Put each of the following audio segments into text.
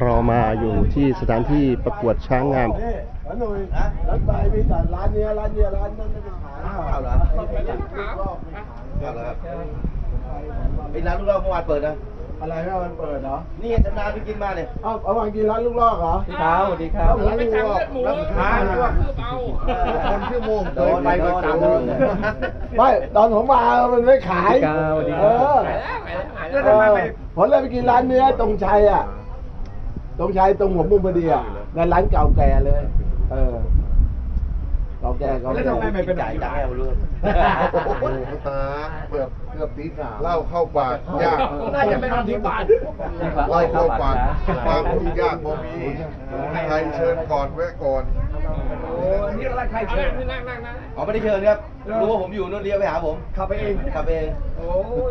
เรามาอยู่ที่สถานที่ประกวดช้างงามนี่แล้วหนุ่ยร้านไปมีแต่ร้านเนี้ยร้านเนี้ยร้านนั้นไม่ไปขายเอาเหรอขายรอบไม่ขายเอาเหรอครับไอ้ร้านลูกเราเมื่อวานเปิดนะ อะไรไม่มันเปิดเหรอนี่จำนานไปกินมาเนี่ยเอ้าเอาวางกินร้านลูกลอกเหรอพี่เท้าสวัสดีครับร้านลูกลอกร้านค้านี่ว่าคนชื่อโมงเคยไปประจำเลยไม่ตอนผมมามันไม่ขายสวัสดีคเอรับอแล้วทำไมไปผมเลยไปกินร้านเนื้อตรงชัยอะ ตรงชัยตรงหัวมุมพอดีอะในร้านเก่าแก่เลย เออเก่าแก่เก่าแก่แล้วทำไมไม่เป็นจ่ายจ่ายเอาเรื่องโอ้โหตาเกือบเกือบตีสามเหล่าเข้าปากยากน่าจะเป็นวันที่บาทเหล่าเข้าปากความทุกข์ยากบ่มีใครเชิญก่อนแวะก่อนโอ้นี่อะไรใครเชิญนั่งนั่งนั่งอ๋อไม่ได้เชิญครับรู้ว่าผมอยู่นู่นเลี้ยวไปหาผมขับไปเองขับไปเองโอ้ย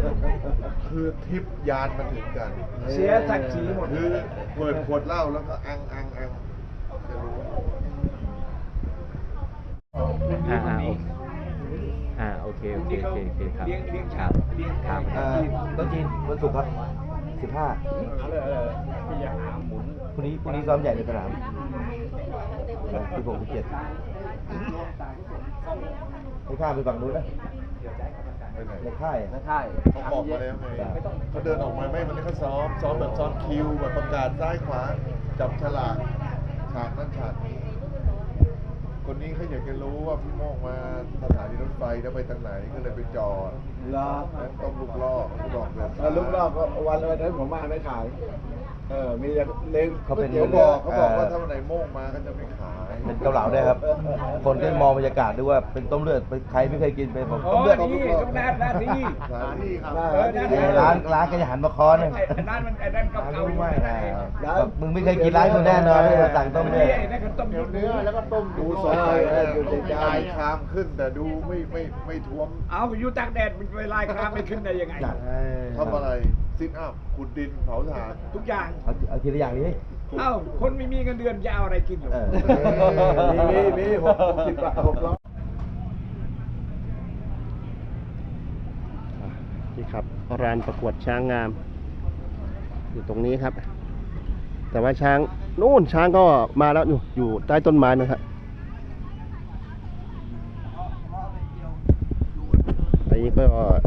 คือทิพยานมาถึงกันเสียศักดิ์ศรีหมดคือเปิดขวดเหล้าแล้วก็อังอังอังจะรู้อ่าอ่าโอเคอ่าโอเคโอเคโอเคโอเคครับครับครับเอ่อต้นจีนวันศุกร์ครับสิบห้าพรุ่งนี้พรุ่งนี้ซ้อมใหญ่ในสนามสิบหกสิบเจ็ดไม่ข้ามไปฝั่งนู้นนะไปไหน ในค่ายในค่ายเขาออกมาแล้วไงเขาเดินออกมาไม่วันนี้เขาซ้อม ซ้อมแบบซ้อมคิวแบบประกาศซ้ายขวา จับฉลากฉากนั้นฉากนี้ คนนี้เขาอยากจะรู้ว่าพี่โมงมาสถานีรถไฟแล้วไปทางไหนก็เลยไปจอดเหรอ แล้วต้มลูกลอกเขาบอกแบบแล้วลูกลอกก็วันวันนั้นผมมาไม่ขาย เออมีแต่เล้งเขาเป็น เขาบอกเขาบอกว่าถ้าวันไหนโมงมาก็จะไม่ขาย เป็นเกาเหลาได้วยครับ คนก็มองบรรยากาศด้วยว่าเป็นต้มเลือดเป็นใครไม่เคยกินเป็นผมต้มเลือดนี่ต้องแนบหน้าที่สถานที่ครับร้านร้านก็จะหันมาค้อนเนี่ยร้านมันไอ้นั่นเก่าๆไม่มึงไม่เคยกินร้านมึงแน่นอนไม่สั่งต้มเลือดเดี๋ยวเนื้อแล้วก็ต้มดูสดใช่ใสเอออยู่ในจานลายคามขึ้นแต่ดูไม่ไม่ไม่ท้วมเอาอยู่ตากแดดมันเวลาครามไม่ขึ้นได้ยังไงทำอะไรซิทอัพขุดดินเผาถ่านทุกอย่างเอาเอาทีละอย่างนี้ เอ้าคนไม่มีเงินเดือนจะเอาอะไรกินหรอ เออ มีมีมีหกหกสิบบาทหกร้อย นี่ครับร้านประกวดช้างงาม อยู่ตรงนี้ครับ แต่ว่าช้างนู่นช้างก็มาแล้วอยู่อยู่ใต้ต้นไม้นะครับอันนี้ก็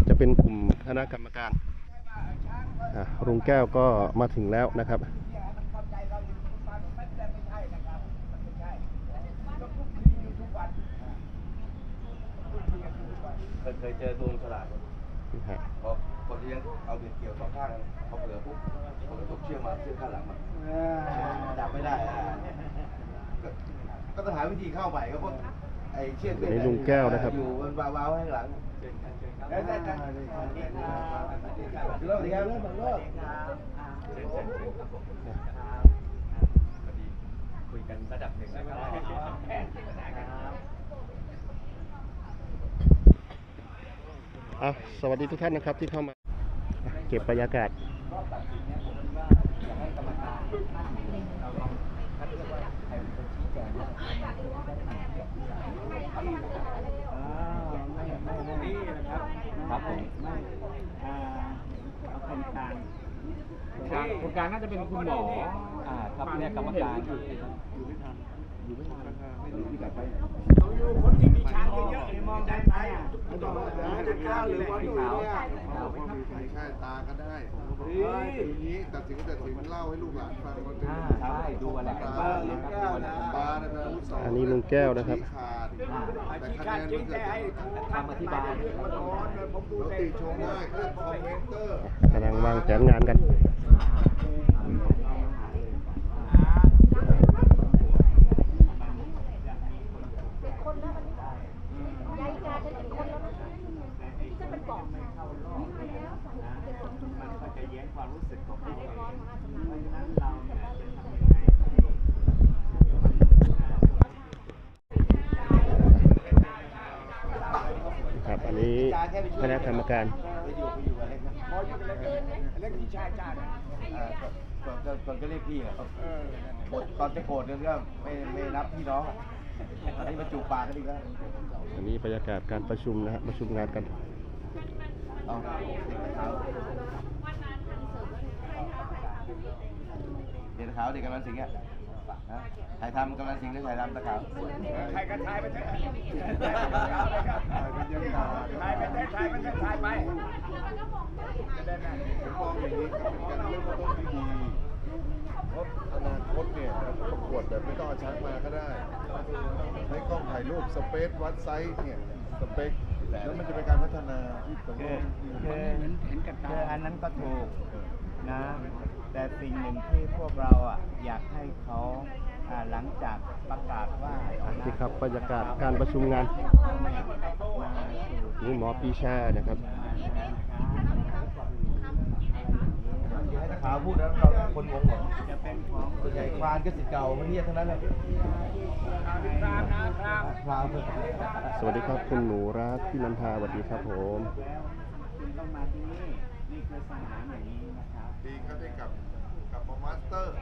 จะเป็นกลุ่มคณะกรรมการอะลุงแก้วก็มาถึงแล้วนะครับ เคยเจอตัวฉลาดนี่ฮะเพราะคนเลี้ยงเอาเบ็ดเกี่ยวสองข้างเขาเปลือปุ๊บเขาก็ตกเชือกมาเชือกข้างหลังมาจับไม่ได้อะก็ก็ต้องหาวิธีเข้าใหม่ก็เพราะไอ้เชือกเบ็ดนี่ลุงแก้วนะครับ อยู่มันวาวๆข้างหลังได้ได้ได้เลิกดีครับเลิกเลิกคุยกันระดับหนึ่งนะครับ อะสวัสดีทุกท่านนะครับที่เข้ามาอะเก็บบรรยากาศนี่นะครับครับผมอ่าคนกลางคนกลางน่าจะเป็นคุณหมออ่าครับเนี่ยกรรมการ อยู่ไม่มาไม่รู้ที่กลับไปเอาอยู่คนที่มีช้างเยอะๆเนี่ยมองได้ไหมอะไม่ต้องจะข้าวหรือวันอยู่เนี่ยใช่ตาก็ได้ทีนี้ตัดสินก็ตัดสินเล่าให้ลูกหลานฟังว่าเป็นใช่ดูอะไรกันบ้างนะครับดูอะไรกันตาบ้างเนี่ยเป็นอาวุธสงอันนี้ลุงแก้วนะครับขาดแต่คะแนนมันจากคำอธิบายเราติชมได้เรื่องคอมเมนเตอร์กำลังวางแผนงานกันแล้วมันยายกาฉันเป็นคนแล้วนะที่ฉันเป็นป อบมาแล้วมันจะแย้งความรู้สึกของเราร้อนมากเพราะฉะนั้นเราเนี่ยจะทำยังไงครับอันนี้คณะกรรมการไปอยู่ไปอยู่อะไรนะพออยู่กันเล็กที่ชายจ้าเนี่ยอ่าก่อนก่อนก่อนก็เรียกพี่อะตอนจะโกรธกันก็ไม่ไม่นับพี่น้องอะตอนนี้มาจูบปากกันอีกแล้วอันนี้บรรยากาศการประชุมนะฮะประชุมงานกัน เอาเด็กขาวเด็กกำลังสิงอะถ่ายทำกำลังสิงหรือถ่ายทำตะขาวใครก็ทายไปเถอะทายไปเถอะทายไปเถอะทายไปเถอะทายไปมผมมองอย่างนี้ครับเป็นการเริ่มต้นที่ดีเพราะอนาคตเนี่ยประกวดแบบไม่ต้องเอาช้างมาก็ได้ใช้กล้องถ่ายรูปสเปซวัดไซส์เนี่ยสเปค แล้วมันจะเป็นการพัฒนาที่ตรงโลกคือเห็นกับตาคืออันนั้นก็ถูกนะ แต่สิ่งหนึ่งที่พวกเราอะอยากให้เขาอ่าหลังจากประกาศว่านี่ครับบรรยากาศการประชุมงานนี่หมอปีชานะครับให้ตะ ขาวพูดแล้วเราคนงงเหรอจะเป็นของส่วนใหญ่ควานก็สิทธิ์เก่ามันเงียบทั้งนั้นเลยตามนะครับพรามสวัสดีครับคุณหนูรักพี่นันทาสวัสดีครับผมคุณต้องมาที่นี่นี่คือสนามอย่างนี้นะครับดีก็ได้กับกับมาสเตอร์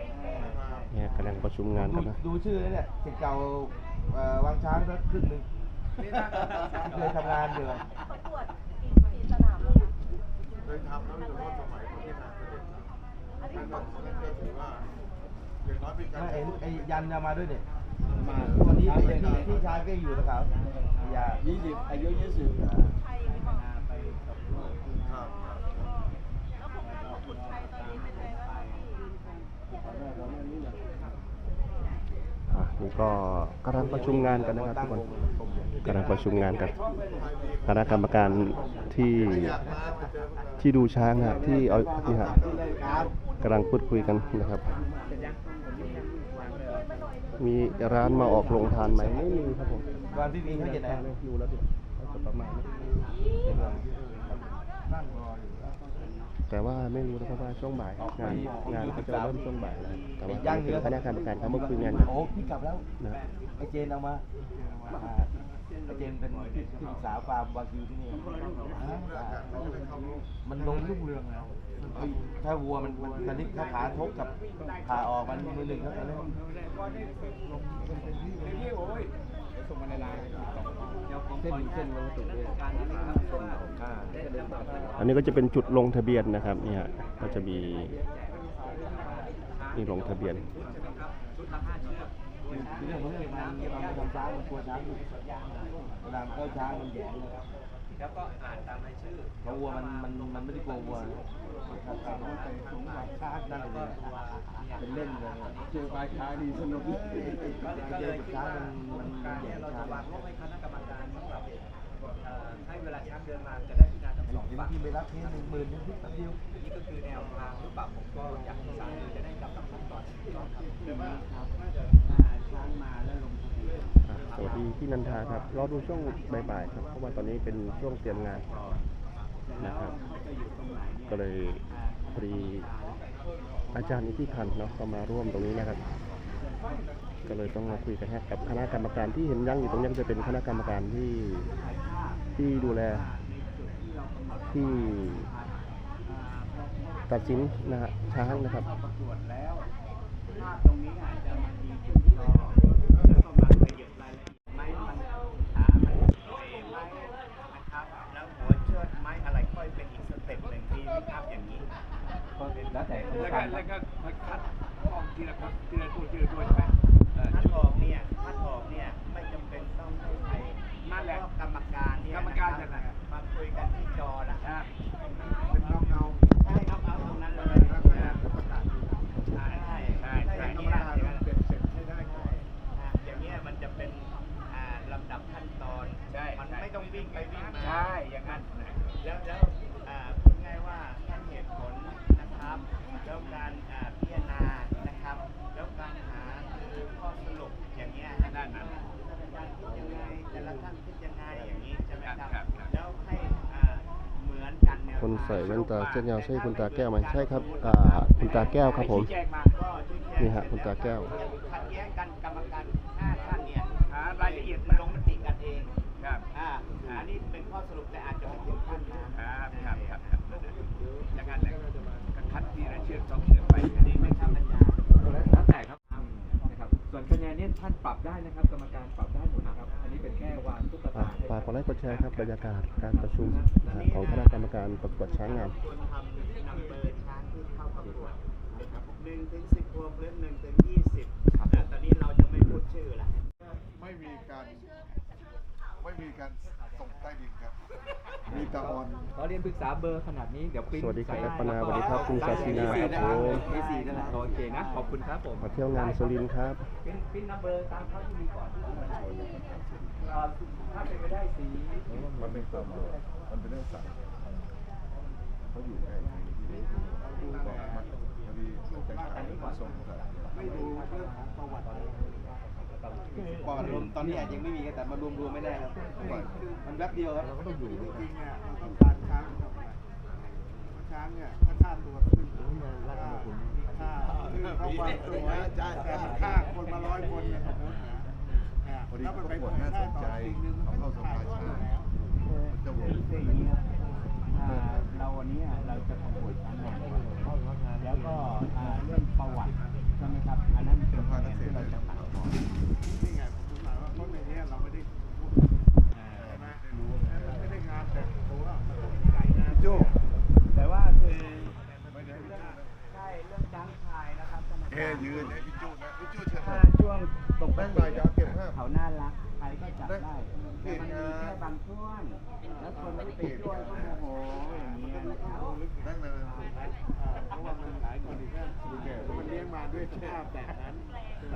นะครับเนี่ยกำลังประชุมงานดูกันนะดูชื่อแล้วเนี่ยสิทธิ์เก่าเอ่อวางช้างสักครึ่งหนึ่งเคยทำงานอยู่ประกวดกี่กี่สนามแล้วนะเคยทำแล้วอยู่ว่าสมัยคนที่นา นเสด็จท่านก็ท่านก็ถือว่าอย่างน้อยเป็นการไอ้ไอ้ยันจะมาด้วยเนี่ยมาวันนี้เป็นที่ที่ชายก็อยู่นะครับอย่ายี่สิบอายุยี่สิบไทยมีบอกไปตกโลกครับแล้วคงไม่บอกขุนชัยตอนนี้เป็นไงบ้างพี่อะนี่ก็กำลังประชุมงานกันนะครับทุกคนกำลังประชุมงานกันคณะกรรมการที่อยากมามาเจอพวกเราที่ดูช้างฮะที่เอาที่ฮะ กำลังพูดคุยกันนะครับ มีร้านมาออกโรงทานไหมไม่มีครับผมวันพี่มีเขาจะไหนดูแล้วดิน่าจะประมาณนี้แต่ว่าไม่รู้นะครับว่าช่วงบ่ายงานงานเขาจะเริ่มช่วงบ่ายแล้วแต่ว่าเป็นคณะกรรมการเขามาคุยงานกันโอ้พี่กลับแล้วนะไอเจนเอามา อ่าไอเจนเป็นที่ปรึกษาฟาร์มวากิวที่นี่อ่ามันลงรุ่งเรืองแล้วเฮ้ยถ้าวัวมันมันตอนนี้ถ้าขาทบกับขาออกมันมือหนึ่งเท่านั้นเลยนี่โอ้ยส่งมาในไลน์เส้นเส้นลงตุกเลยการนี้นะครับเส้นของข้าอันนี้ก็จะเป็นจุดลงทะเบียนนะครับเนี่ยก็จะมีนี่ลงทะเบียน เรื่องของเรื่องมันมันทำช้างมันกลัวช้างอยู่เวลามันเข้าช้างมันแหย่งนะครับแล้วก็อ่านตามรายชื่อเพราะวัวมันมันมันไม่ได้กลัววัวนะมันเข้าช้างมันสูงกว่าช้างนั่นเลยเป็นเล่นเลยเจอปลายช้างดีสนุกเจอกับช้างมันมันการแหย่งเราช้าจะงวางงบให้คณะกรรมการสำหรับเอ่อให้เวลาช้างเดินมาจะได้พิจารณาทั้งสองเห็นฝั่งที่ไปรับเคสหนึ่งหมื่นนึงที่แป๊บเดียวนี่ก็คือแนวทางหรือเปล่าผมก็อยากให้ศาลจะได้ลำดับขั้นตอนที่ต้องทำ วัสดีพี่นันทาครับรอดูช่วงบ่ายๆครับเพราะว่าตอนนี้เป็นช่วงเตรียมงานนะครับ ก็เลยพอดีอาจารย์นิติพันธ์เนาะก็มาร่วมตรงนี้นะครับ ก็เลยต้องมาคุยกันฮะกับคณะกรรมการที่เห็นยั่งอยู่ตรงนี้จะเป็นคณะกรรมการที่ที่ดูแลที่ตัดสินนะฮะช้างนะครับ อย่างนี้ก็เป็นแล้วแต่แล้วก็แล้วก็คัดห้องทีละคนทีละตัวทีละตัวใช่ไหมคัดออกเนี่ยคัดออกเนี่ยไม่จำเป็นต้องให้ใครนั่นแหละเพรากรรมการเนี่ยกรรมการนะจะคไหนรับมาคุยกันที่ ส่แว่นตาเส้นยาวใช่คุณตาแก้วไหมใช่ครับอ่าคุณตาแก้วครับผมชี้แจงมาก็ชี้แจงนี่ฮะคุณตาแก้วขัดแย้งกันกรรมการห้าท่านเนี่ยหารายละเอียดลมางมติกันเองครับอ่าอันนี้เป็นข้อสรุปแต่อาจจะไม่ถึงขั้นนะครับครับครับครับอย่างนั้นแหละก็คัดทีละเชือกสองเชือกไปอันนี้ไม่ครับอาจารย์แล้วแต่ครับนะครับส่วนคะแนนเนี่ยท่านปรับได้นะครับ กรรมการปรับได้หมด ฝากกดไลค์กดแชร์ครับบรรยากาศการประชุมนะฮะของคณะกรรมการประกวดช้างงามควรทำนำเบอร์ช้างที่เข้าประกวดนะครับหนึ่งถึงสิบหกหรือหนึ่งถึงยี่สิบนะตอนนี้เราจะไม่พูดชื่อละไม่มีการไม่มีการส่งใต้ดินครับ มีแตะออนขอเรียนปรึกษาเบอร์ขนาดนี้เดี๋ยวปริ้นสวัสดีครับใส่แอปปนาสวัสดีครับคุณศาสินาครับผมเอสี่นั่นแหละโอเคนะขอบคุณครับผมมาเที่ยวงานสุรินทร์ครับปริ้นปริ้นนัมเบอร์ตามเขาที่มีก่อนที่จะมาโชว์เอ่อถ้าเป็นไปได้สีมันเป็นความมันเป็นเรื่องสัตว์เขาอยู่ใกล้ที่ที่บอกมันพอดีจะขายมาส่งสัตว์ไม่ดูเรื่องของประวัติ ปอดรวมตอนนี้อาจยังไม่มีแต่มารวมรวมๆไม่ได้ครับมันแป๊บเดียวครับก็ต้องอยู่จริงๆเนี่ยเราต้องการช้างทำอะไรเพราะช้างเนี่ยถ้าฆ่าตัวขึ้นฆ่าฆ่าคือเขาวางตัวแต่มันฆ่าคนมาร้อยคนเนี่ยสมมตินะเนี่ยพอดีถ้ามันเขาไปปวดเผยน่าแพร่สนต่ใจอสิ่งหนึ่งมันเขาก็เข้าสถ่ายภาทอดชาอยู่ติแล้วมันจะวนคืออย่างนี้ครับอ่าเราวันนี้เราจะประกวดช้างงานแล้วก็อ่าเรื่องประวัติใช่ไหมครับอันนั้นเป็นสภาแผเกนษตที่รเราจะตัดก่อ นี่ไงผมถึงหมายว่าเพราะในเนี้ยเราไม่ได้ใช่ไหมมันไม่ได้งานแต่ตัวมันต้องมีใจงานโจ้แต่ว่าคือไม่ได้ให้พี่โจ้ใช่เรื่องช้างชายนะครับท่านอาแกจารย์ยืนให้พี่จ้นะพี่จ้เชิญถ้าช่วงตกแม่งบ่ายจะเอาเก็บภาพเขาน่ารักใครก็จับได้แต่มันมีแค่บางช่วงแล้วคนที่ไปช่วยก็โมโหอย่างเงี้ยนะครับนั่งนานเพราะว่ามันหลายคนอีกนะ มันเลี้ยงมาด้วยสภาพแบบนั้น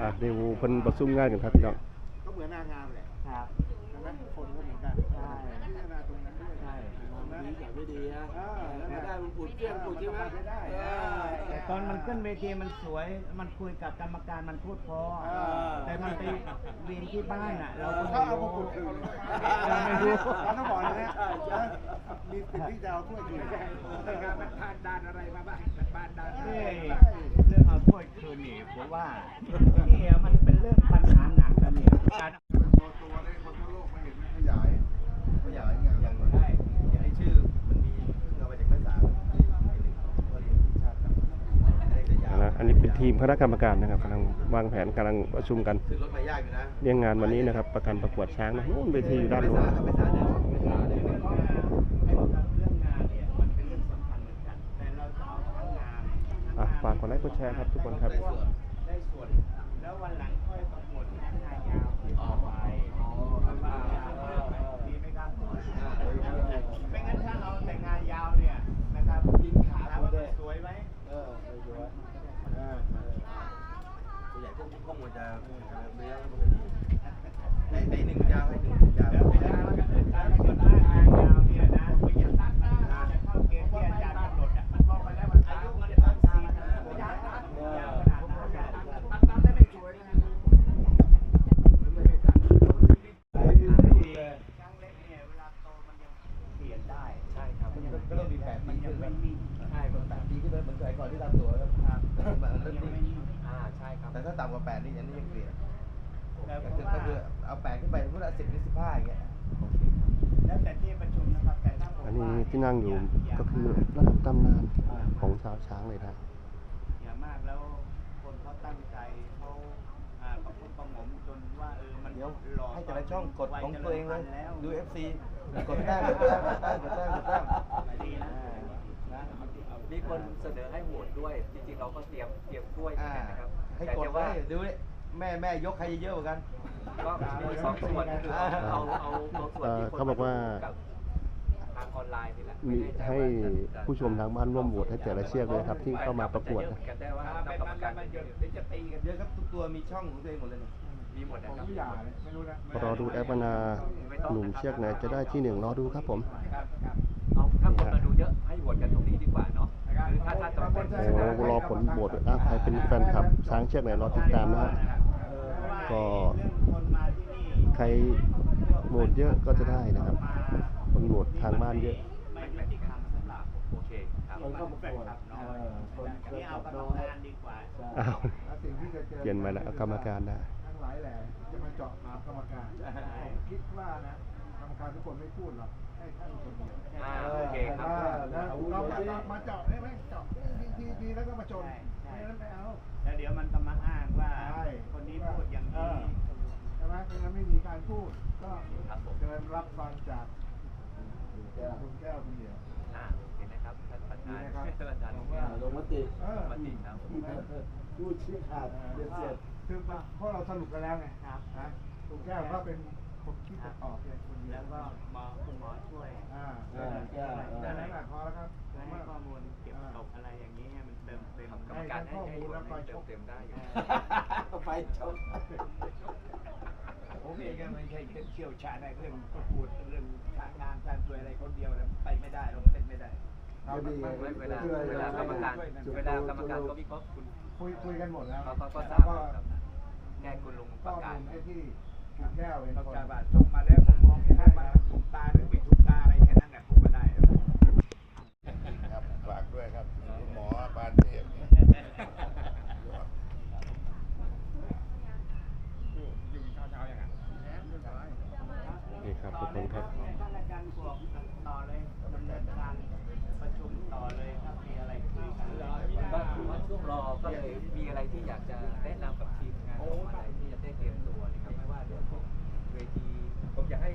อะเดี๋ยวเพิ่นประชุมงานกันครับพี่น้อง ก็เหมือนนางงามแหละครับใช่ไหมคนก็เหมือนกันใช่พิจารณาตรงนั้น ด้วยใช่ดีแต่ไม่ดีนะไม่ได้มันปูดเปี้ยนปูดใช่ไหมไม่ได้แต่ตอนมันขึ้นเวทีมันสวย มันคุยกับกรรมการมันพูดเพอ แต่มันไปเวียนที่บ้านอะ เราก็เขาไม่เอามารู้ปูดคืนเราไม่รู้เราต้องบอกเลยนะมีสิทธิ์ที่จะเอาถ้วยคืนมันผ่านด่านอะไรมาบ้างผ่านด่านเรื่องเอาถ้วยคืนนี่ผมว่าเนี่มันเป็นเรื่องปัญหาหนักแล้วเนี่ย ทีมคณะกรรมการนะครับกำลังวางแผนกำลังประชุมกันขึ้นรถมายากอยู่นะเรื่องงานวันนี้นะครับ ประกันประกวดช้างนะนู่นเวทีอยู่ด้านโน้นภาษาเดิมภาษาเดิมเรื่องงานเนี่ยมันเป็นเรื่องสำคัญเหมือนกันแต่เราจะเอาทั้งงานอะฝากกดไลค์กดแชร์ครับทุกคนครับได้ส่วนแล้ววันหลังค่อยประกวดแค่งานยาวต่อไปดีไหมครับไม่งั้นถ้าเราแต่งงานยาวเนี่ยนะครับยิงขาถามว่ามันสวยไหม เออสวย ตัวใหมันจะเนื้อมันจะดีไอ้ไอ้หนึ่งยาวไอ้หนึ่งยาว ที่นั่งอยู่อย่าก็คือมากระดับตำนานของชาวช้างเลยนะอย่ามากแล้วคนเขาตั้งใจเขาอ่าประพฤติประหงมจนว่าเออมันเดี๋ยวหล่อให้แต่ละช่องกดวัของตัวเองเลยจริญพันธุ์แล้วดู FC กดแต้มกดแต้มกดแต้มกดแต้มกดแต้มดีนะมีคนเสนอให้โหวตด้วย จริงๆเราก็เตรียมเตรียมถ้วยเหมือนอ่ากันนะครับให้แต่กดจะไว้ว่าดูดิแม่แม่ยกใครเยอะกว่ากันก็มีสองส่วนคือเอาเอาเอาเอาส่วนเอ่อที่คนเขาบอกว่ากับ ทางออนไลน์นี่แหละมีไแน่ใจให้ว่าจะผู้ชมทางบ้านร่วมโหวตให้แต่ละเชือกเลยครับ ที่เข้ามาประกวดจะเยอนะเหมือนกันได้ว่าคณะกรรมการเดี๋ยวจะตีกันเยอะครับทุกตัวมีช่องของตัวเองหมดเลยเนี่ยมีหมดนะครับผู้หย่าเลยไม่รู้นะรอดูแอปนาหนุ่มเชือกไหนจะได้ที่หนึ่งรอดูครับผม ครับครับเอาถ้าคนมาดูเยอะให้โหวตกันตรงนี้ดีกว่าเนาะหรือถ้าถ้าต้องเป็นโอ้รอผลโหวตอะใครเป็นแฟนคลับ ช้างเชือกไหนรอติดตามนะฮะก็เรื่องคนมาที่นี่ใครโหวตเยอะก็จะได้นะครับ คนโหวตทางบ้านเยอะ ไม่ยุติธรรมสำหรับโอเคครับคนเข้าประกวดครับน้อยเออคนอันนี้เอากรรมการดีกว่าอ้าวแล้วสิ่งที่จะเจอเปลี่ยนมาแล้วเอากรรมการนะ ทั้งหลายแหล่จะมาเจาะหากรรมการผมคิดว่านะกรรมการทุกคนไม่พูดหรอกให้ท่านคนเดียวอ่าโอเคครับนะเรามามาเจาะได้ไหมเจาะทีทีแล้วก็มาชนใช่ไม่นั้นไม่เอา แล้วเดี๋ยวมันก็มาอ้างว่าใช่ คนนี้พูดอย่างเอนี้อใช่ไหมเพราะฉะนั้นไม่มีการพูดก็ครับผม เชิญรับฟังจากคุณ แก้วคนเดียวอ่าโอเคนะครับท่านประธานครับลงมติเออพูดชี้ขาดเด็ดเสร็จคือเพราะเราสรุปกันแล้วไงครับนะลุงแก้วก็เป็นคนที่ประกอบเป็นคนเดียแล้ววก็หมอคุณหมอช่วยอ่าอ่าแก้วแค่นั้นแหละพอแล้วครับช่วยให้ข้อมูลเก็บตกอะไรอย่างนี้ให้มันเติมเต็มกรรมการให้ให้ข้อมูลเติมเต็มได้อยู่ ไปชม ผมเองก็ไม่ใช่เชี่ยวชาญในเรื่องประกวดเรื่องทางงานการช่วยอะไรคนเดียวนะไปไม่ได้เราเป็นไม่ได้ไม่ดีไม่เวลาเวลากรรมการเวลากรรมการก็วิเคราะห์คุณคุยคุยกันหมดแล้วเขาก็ก็ทราบครับแค่คุณลุงปข้อระกาศมูลที่ที่แก้วเป็นเราคนจะว่าส่งมาแล้วผมมองเห็นว่ามันถูกตาหรือไม่ถูกตาอะไรแค่นั้นแหละผมก็ได้ ครับฝากด้วยครับคุณหมอปานเทพเนี่ย นี่ ครับทุกคนครับท่านอาจารย์บอกต่อเลยดำเนินการประชุมต่อเลยครับมีอะไรคุยกันก็คือว่าช่วงรอก็เลยมีอะไรที่อยากจะแนะนำกับทีมงานของอะไรที่จะได้เตรียมตัวนะครับไม่ว่าเรื่องเวทีผมอยากให้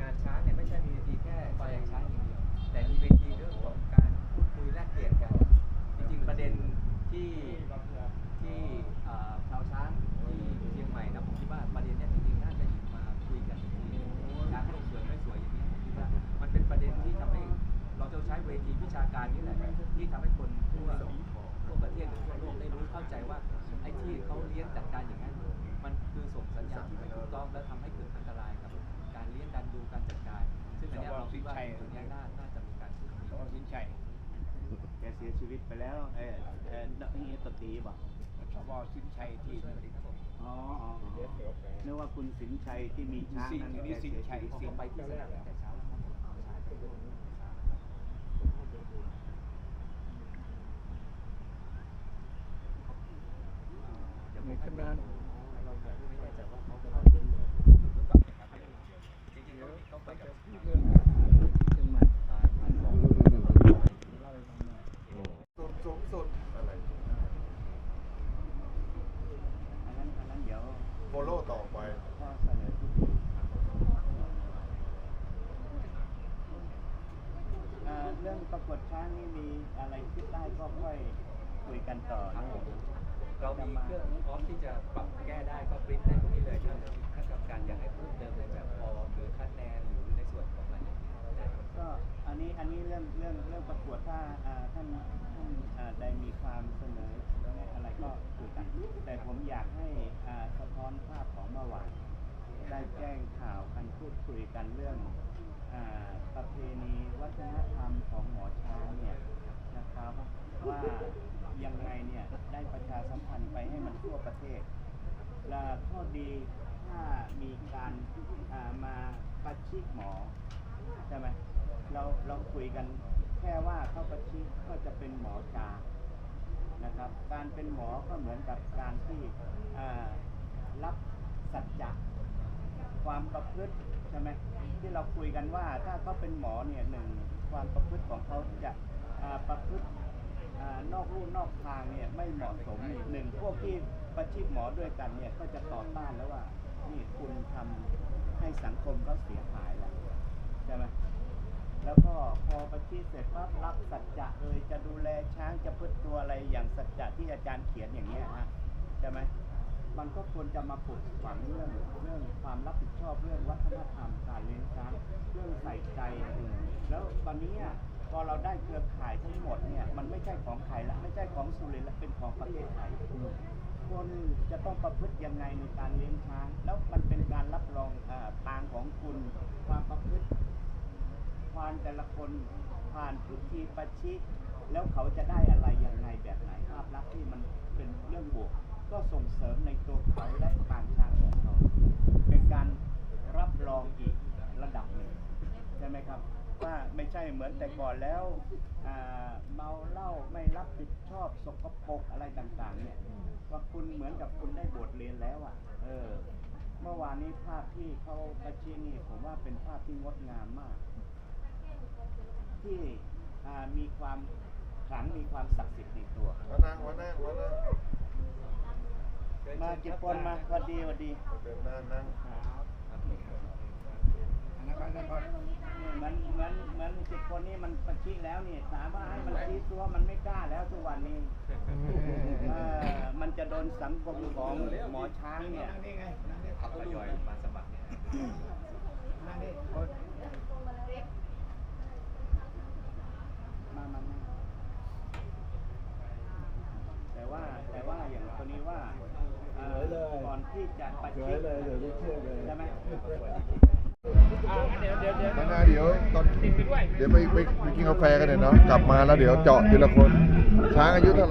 งานช้างเนี่ยไม่ใช่มีเวทีแค่แสดงช้างอย่างเดียวแต่มีเวทีเรื่องของการพูดคุยแลกเปลี่ยนกัน จริงๆประเด็นที่ที่ ทีวิชาการนี่แหละที่ทำให้คนทั่วทั่วประเทศหรือทั่วโลกได้รู้เข้าใจว่าไอ้ที่เขาเลี้ยงจัดการอย่างนั้นมันคือส่งสัญญาณที่ไม่ถูกต้องและทำให้เกิดอันตรายกับการเลี้ยงการดูการจัดการ ซึ่งอันเนี้ยเราคิดว่าตรงนี้น่าน่าจะมีการพูดคุยสินชัยแกเสียชีวิตไปแล้วเออเออนี่ตตีบอกสวสินชัยที่อ๋ออ๋อนึกว่าคุณสินชัยที่มีช้างนั่นแกเสียชีวิตสิไปที่สนามแต่เช้า ในขณะโฟโล่ต่อไปข้อเสนอที่อ่าเรื่องประกวดช้างนี่มีอะไรคิดได้ก็ค่อยคุยกันต่อครับผม เรามีเครื่องพร้อมที่จะปรับแก้ได้ก็ปริ้นได้ตรงนี้เลยถ้าถ้ากรรมการอยากให้เพิ่มเติมในแบบฟอร์มหรือคะแนนหรือในส่วนของอะไรอย่างเงี้ยได้ครับ ก็อันนี้อันนี้เรื่องเรื่องเรื่องประกวดถ้าอ่าท่านท่านอ่าได้มีความเสนออะไรก็คุยกัน แต่ผมอยากให้อ่าสะท้อนภาพของเมื่อวานได้แจ้งข่าวกันพูดคุยกันเรื่องอ่าประเพณีวัฒนธรรมของหมอช้างเนี่ยนะครับว่า ยังไงเนี่ยได้ประชาสัมพันธ์ไปให้มันทั่วประเทศ และข้อดีถ้ามีการามาประชิกหมอใช่ไหมเราเราคุยกันแค่ว่าเข้าประชิกก็จะเป็นหมอจานะครับ การเป็นหมอก็เหมือนกับการที่รับสัจจะความประพฤติใช่ไหมที่เราคุยกันว่าถ้าเขาเป็นหมอเนี่ยหนึ่งความประพฤติของเขาจะประพฤติ นอกลู่นอกทางเนี่ยไม่เหมาะสมหนึ่งพวกที่ประชิกหมอด้วยกันเนี่ยก็จะต่อต้านแล้วว่านี่คุณทำให้สังคมเขาเสียหายแล้วใช่ไหมแล้วก็พอประชีพเสร็จปั๊บรับสัจจะเอยจะดูแลช้างจะพึ่งตัวอะไรอย่างสัจจะที่อาจารย์เขียนอย่างเงี้ยฮะใช่ไหมมันก็ควรจะมาปลูกฝังเรื่องเรื่องความรับผิดชอบเรื่องวัฒนธรรมการเลี้ยงช้างเรื่องใส่ใจแล้วตอนนี้ พอเราได้เครือข่ายทั้งหมดเนี่ยมันไม่ใช่ของใครละไม่ใช่ของสุรินทร์ละเป็นของประเทศไทยคนจะต้องประพฤติยังไงในการเลี้ยงช้าง แล้วมันเป็นการรับรองอาทางของคุณ ความประพฤติควานแต่ละคนผ่านพิธีประชิแล้วเขาจะได้อะไรยังไงแบบไหนภาพลักษณ์ที่มันเป็นเรื่องบวก ก็ส่งเสริมในตัวเขาและการช้างของเขาเป็นการรับรองอีกระดับหนึ่งใช่ไหมครับ ว่าไม่ใช่เหมือนแต่ก่อนแล้วอ่าเมาเหล้าไม่รับผิดชอบสกปรกอะไรต่างๆ เนี่ยว่าคุณเหมือนกับคุณได้บทเรียนแล้วอะเออเมื่อวานนี้ภาพที่เขาประชิดนี่ผมว่าเป็นภาพที่งดงามมาก ที่อ่ามีความขลังมีความศักดิ์สิทธิ์ในตัววันนั่งวันนั่งวันนั่งมากี่คนมาสวัสดีสวัสดีเดินหน้านั่ง อันนั้น เหมือนเหมือนเหมือน สิบคนนี้มันประชิดแล้วนี่ถามว่าให้มันชี้ตัวมันไม่กล้าแล้วทุกวันนี้เออมันจะโดนสังคมของหมอช้างเนี่ยเขาทยอยมาสมัครเนี่ยมามามาแต่ว่าแต่ว่าอย่างคนนี้ว่าเอ่อก่อนที่จะประชิดใช่ไหม มานาเดี๋ยวตอนเดี๋ยวไปไปไปกินกาแฟกันเดี๋ยเนาะกลับมาแล้วเดี๋ยวเจาะทีละคนช้างอายุเท่าไหร่